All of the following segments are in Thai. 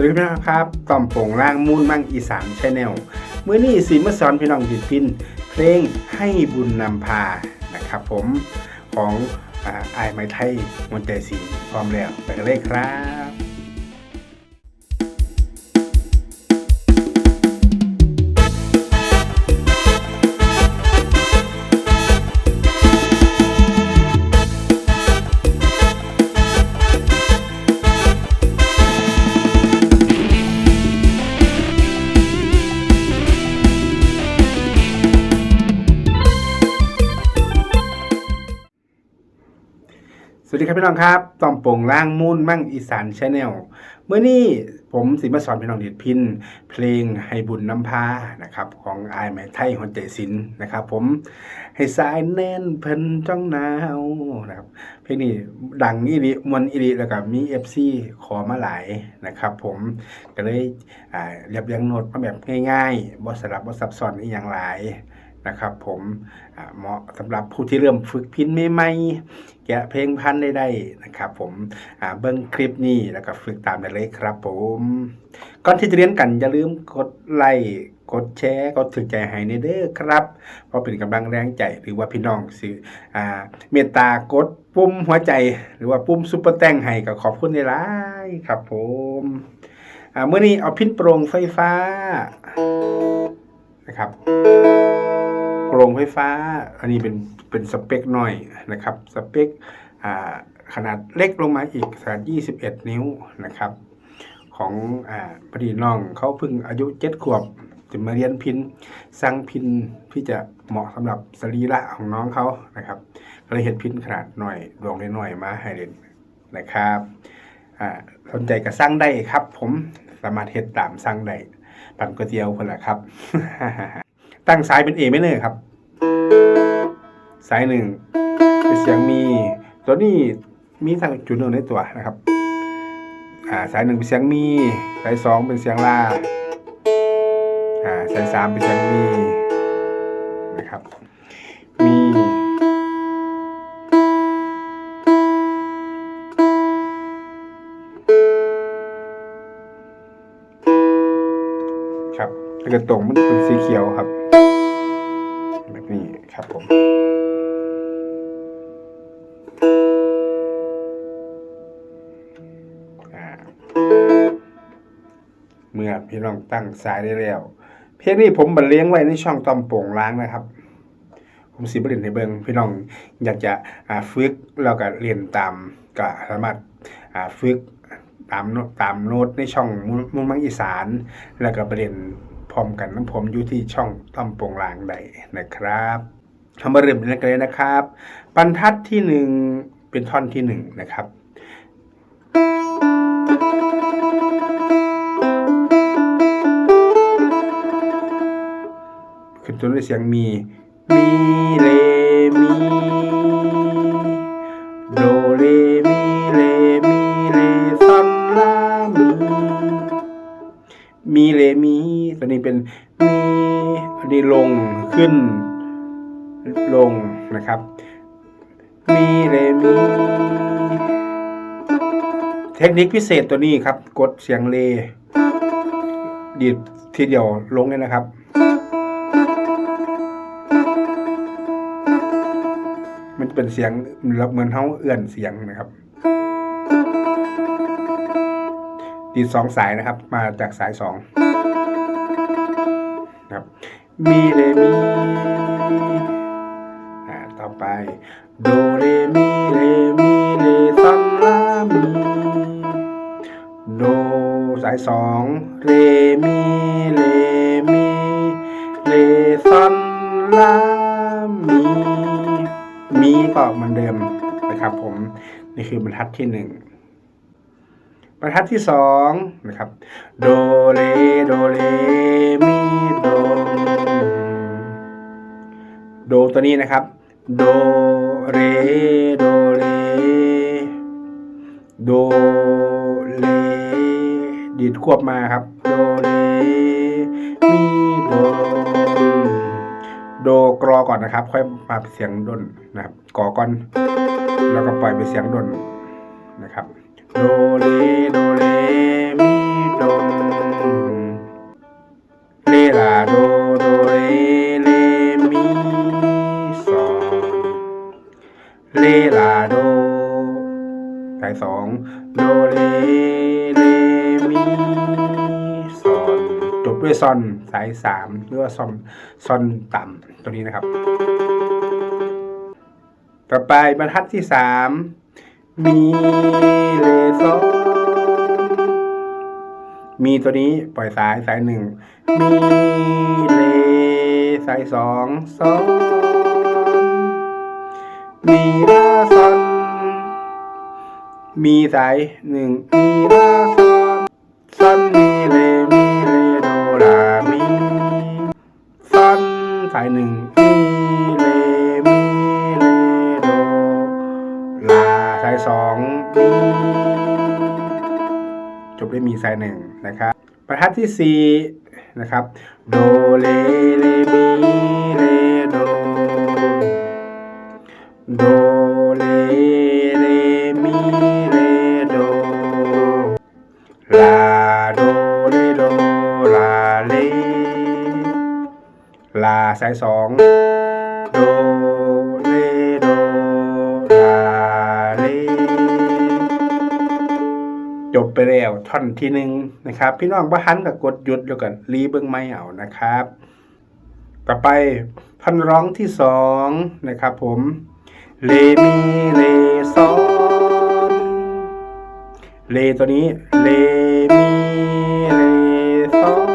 สวัสดีครับต่อมโป่งล่างมูนมั่งอีสานชาแนลเมื่อนี้สีมาสอนพี่น้องดิดพินเพลงให้บุญนำพานะครับผมของอาอายไม้ไทยมนต์ใจสีพร้อมแล้วไปกันเลยครับ ครับพี่น้องครับตอมโป่งล่างมูนมั่งอีสานชาแนลเมื่อนี้ผมสิมาสอนพี่น้องเดิดพินเพลงให้บุญน้ำพานะครับของอายแม่ไทยหัวใจศิลป์นะครับ ผมให้สายแน่นเพิ่นจ้องหนาวนะครับเพลงนี้ดังอีริมวนอีริแล้วก็มีเอฟซีขอมาหลายนะครับ ผมก็เลยเรียบเรียงโน้ตมาแบบง่ายๆบ่สลับบ่ซับซ้อนอีกอย่างหลายนะครับผมเหมาะสำหรับผู้ที่เริ่มฝึกพินใหม่ๆ แกะเพลงพันธุ์ได้นะครับผมเบิ้งคลิปนี้แล้วก็ฝึกตามได้เลยครับผม ก่อนที่จะเรียนกันอย่าลืมกดไลค์กดแชร์กดถึงใจให้ในเด้อครับ เพราะเป็นกำลังแรงใจหรือว่าพี่น้องสิอ่าเมตตากดปุ่มหัวใจ หรือว่าปุ่มซุปเปอร์แตงให้ก็ขอบคุณหลายครับผมอ่าเมื่อนี้เอาพินโปร่งไฟฟ้านะครับโปร่งไฟฟ้า อันนี้เป็น เป็นสเปคหน่อยนะครับ สเปคขนาดเล็กลงมาอีกขนาด21 นิ้วนะครับ ของอพอดีน้องเขาเพิ่งอายุ7ขวบจะมาเรียนพินสร้างพินที่จะเหมาะสำหรับสรีระของน้องเขานะครับก็เลยเห็นพินขนาดหน่อยดวงเล็กหน้อยมาให้เล่นนะครับสนใจก็สร้างได้ครับ ผมสามารถเฮ็ดตามสร้างได้ปั่นก๋วยเตี๋ยวคนละครับ ตั้งสายเป็นเอไม่เลยครับ สายหนึ่งเป็นเสียงมี ตัวนี้มีทางจุดหนึ่งในตัวนะครับอ่าสายหนึ่งเป็นเสียงมีสายสองเป็นเสียงลาอ่าสายสามเป็นเสียงมีนะครับมีครับถ้าเกิดตรงมันเป็นสีเขียวครับ แบบนี้ครับผม พี่น้องตั้งสายได้แล้ว เพลงนี้ผมบรรเลงไว้ในช่องตอมโป่งล้างนะครับ ผมสิบเรียนให้เบิงพี่น้องอยากจะฝึกแล้วก็เรียนตามก็สามารถฝึกตามตามโน้ตในช่องมุนมุนมังอีสาน แล้วก็ไปเรียนพร้อมกันน้ำผมอยู่ที่ช่องตอมโป่งล้างได้นะครับทำมาเริ่มกันเลยนะครับ บรรทัดที่หนึ่งเป็นท่อนที่หนึ่งนะครับ ขึ้นต้นด้วยเสียงมีมีเลมีโดเลมีเลมีเลซอนลามีมีเลมีตัวนี้เป็นมีอันนี้ลงขึ้น ลงนะครับ มีเลมีเทคนิคพิเศษตัวนี้ครับ กดเสียงเลดีดทีเดียวลงเลยนะครับ เป็นเสียงเหมือนเขาเอื้อนเสียงนะครับดีดสองสายนะครับ มาจากสายสองนะครับมีเรมีอ่าต่อไปโดเรมีเรมีเรซอนลามีโดสายสองเร นะครับ ผมนี่คือบรรทัดที่หนึ่งบรรทัดที่สองนะครับโดเรโดเรมีโดโดตัวนี้นะครับโดเรโดเรโดเลดีดควบมาครับโดเลมีโดโดกรอก่อนนะครับ ค่อยมาเป็นเสียงดนนะครับกอก่อน แล้วก็ปล่อยไปเสียงดนนะครับ โดเลโดเลมีดนเลลาโดโดเลเลมีสองเลลาโดสายสองโดเลเลมีซอนจบด้วยซอนสายสามหรือว่าซอนซอนต่ำตัวนี้นะครับ ต่อไปบรรทัดที่สามมีเลโซมีตัวนี้ปล่อยสายสายหนึ่งมีเลสายสองซอนมีลาซอนมีสายหนึ่งมีลาซอนซอน นะครับบรรทัดที่สี่นะครับโดเลเลมีเลโดโดเลเลมีเลโดลาโดเลโดลาเลลาสายสอง ไปแล้วท่อนที่หนึ่งนะครับ พี่น้องบ้านกับกดหยุดแล้วกันรีเบิ้งไม่เอานะครับ ต่อไปท่อนร้องที่สองนะครับ ผมเลมีเลซอนเลตัวนี้เลมีเลซอน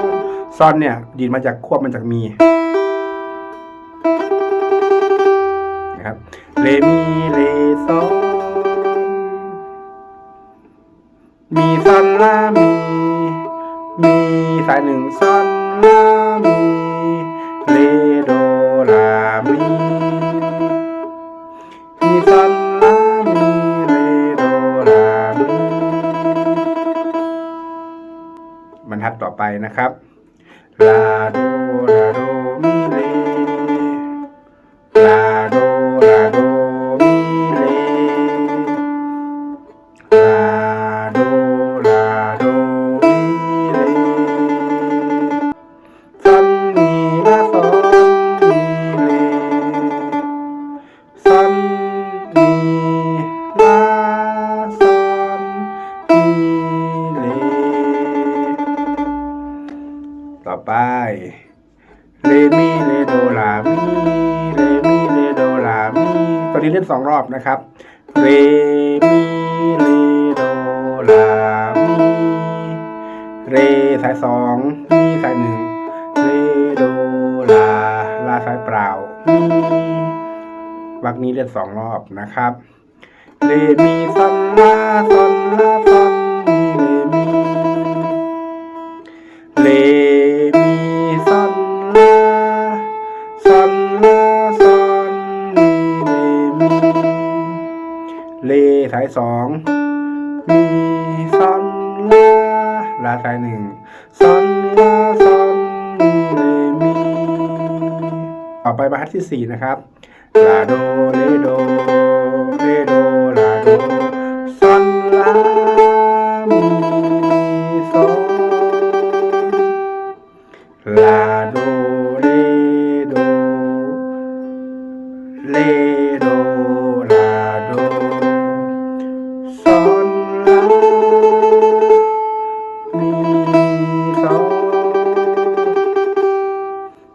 ซอนเนี่ยดีดมาจากควบมันจากมีนะครับเลมีเลซอน ซอนลามี มีสายหนึ่งซอนลามีเลโดลามีมีซอนลามีเลโดลามีบรรทัดต่อไปนะครับลาโด นสองรอบนะครับเรมีเลโดลามีเรสายสองมีสายหนึ่งเรโดลาลาสายเปล่ามีวักนี้เล่นสองรอบนะครับเรมีซอนลาซอนลาซอนมี สองมีซอนลาลาสายหนึ่งซอนลาซอนมีเลมีต่อไปบรรทัดที่สี่นะครับลาโดเลโดเลโดลาโดซอนลา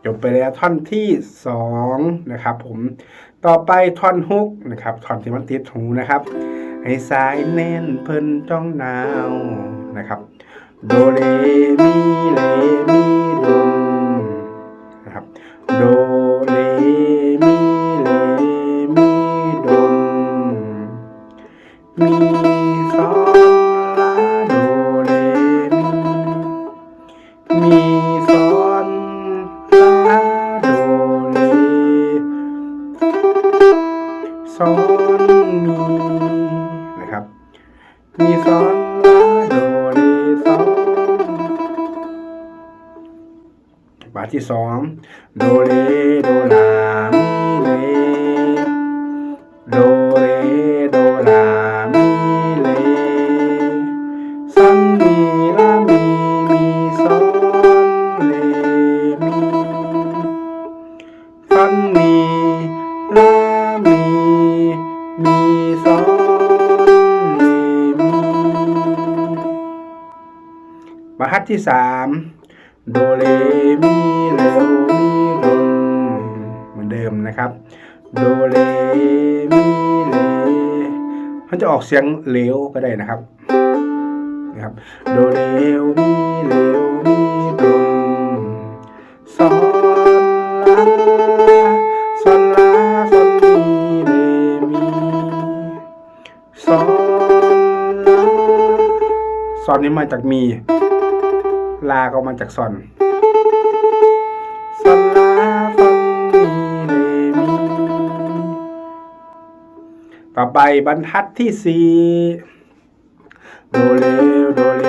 จบไปแล้วท่อนที่สองนะครับผมต่อไปท่อนฮุกนะครับท่อนที่มันติดหูนะครับ ให้สายแน่นเพิ่นจ้องหนาวนะครับโดเลมีเลมีดนนะครับโดเร ที่สองโดเรโดลามิเลโดเรโดลามิเลซัมมีลามิมีสองเลมิฟัมมีลามิมีสองเลมีบรรทัดที่สาม ออกเสียงเหลวก็ได้นะครับนะครับโดเลวมีเลวมีโดซอนลาซอนลาซอนมีเลมีซอนลาซอนนี้มาจากมี ลาก็มาจากซอน ไปบรรทัดที่สี่โดเลวโดเล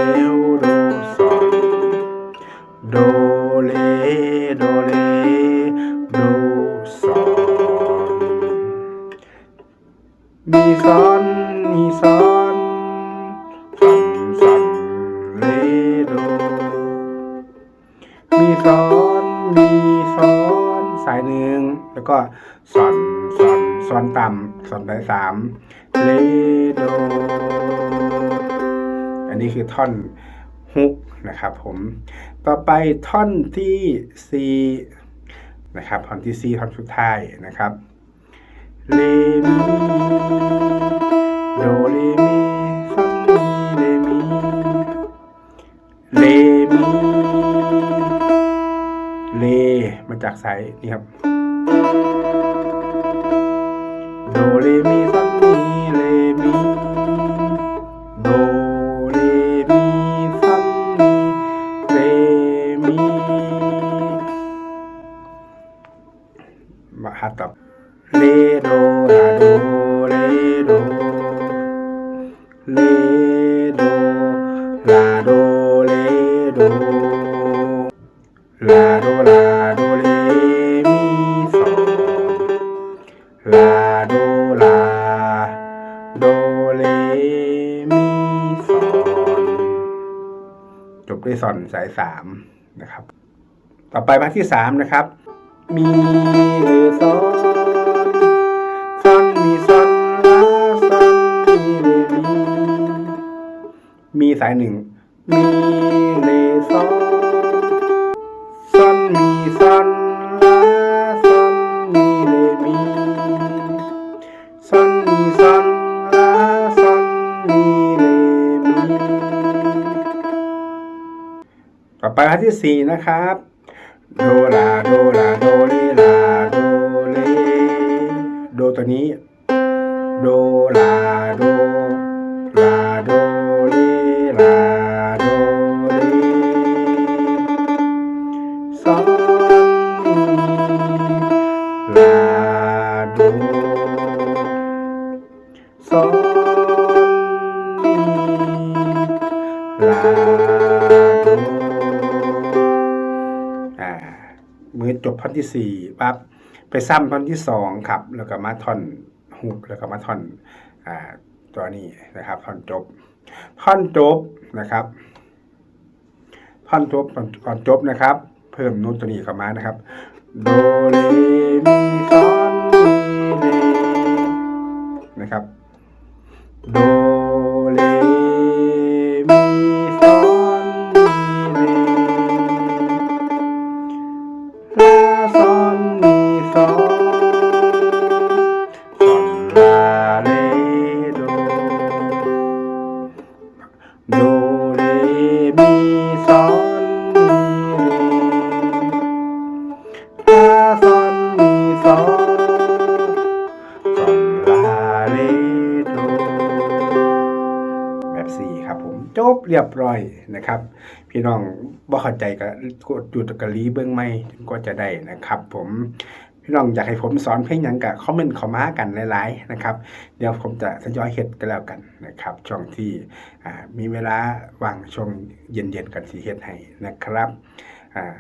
ำซอนสายสามเลโดอันนี้คือท่อนฮุกนะครับผมต่อไปท่อนที่สี่นะครับท่อนที่สี่ท่อนสุดท้ายนะครับเลมีโดเลมีซอนมีเลมีเลมีเลมาจากสายนี่ครับ โดเร โดเลมีโซจบด้วยซอนสายสามนะครับ ต่อไปมาที่สามนะครับ มีเลซอนซอนมีซอนลาซอนมีเลมีมีสายหนึ่งมีเล ที่สี่นะครับโดลาโดลาโดเลลาโดเลโดตัวนี้ ท่อนที่สี่ปั๊บไปซ้ำท่อนที่สองครับ แล้วก็มาท่อนฮุกแล้วก็มาท่อนอ่าตัวนี้นะครับ ท่อนจบ ท่อนจบนะครับ ท่อนจบก่อนจบนะครับ เพิ่มโน้ตตัวนี้เข้ามานะครับ โดเรมีซ เรียบร้อยนะครับ พี่น้องบ่เข้าใจก็กดจุดกะลีเบื้องไม่ก็จะได้นะครับ ผมพี่น้องอยากให้ผมสอนเพลงหยังกะคอมเมนต์เข้ามากันหลายๆนะครับ เดี๋ยวผมจะทยอยเฮ็ดกันแล้วกันนะครับ ช่วงที่อ่ามีเวลาว่างช่วงเย็นๆกันสิเฮ็ดให้นะครับอ่า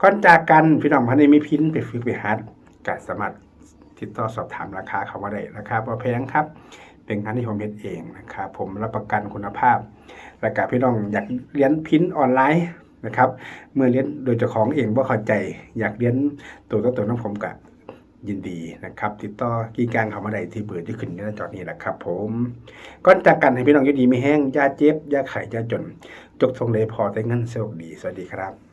ก่อนจากกันพี่น้องพันในมีพินไปฝึกไปหัดก็สามารถติดต่อสอบถามราคาเขามาได้ราคาบ่แพงครับ เป็นงานที่ผมเฮ็ดเองนะครับผมรับประกันคุณภาพและก็พี่น้องอยากเรียนพินออนไลน์นะครับ เมื่อเรียนโดยเจ้าของเองบ่เข้าใจ อยากเรียนตัวต่อตัวน้องผมก็ยินดีนะครับ ติดต่อกีกางเขามาได้ที่เบอร์ที่ขึ้นอยู่หน้าจอนี้แหละครับ ผมก่อนจากกันให้พี่น้องยู่ดีไม่แห้งยาเจ็บยาไข้อยาจน จกทรงเลยพอแต่เงินโชคดี สวัสดีครับ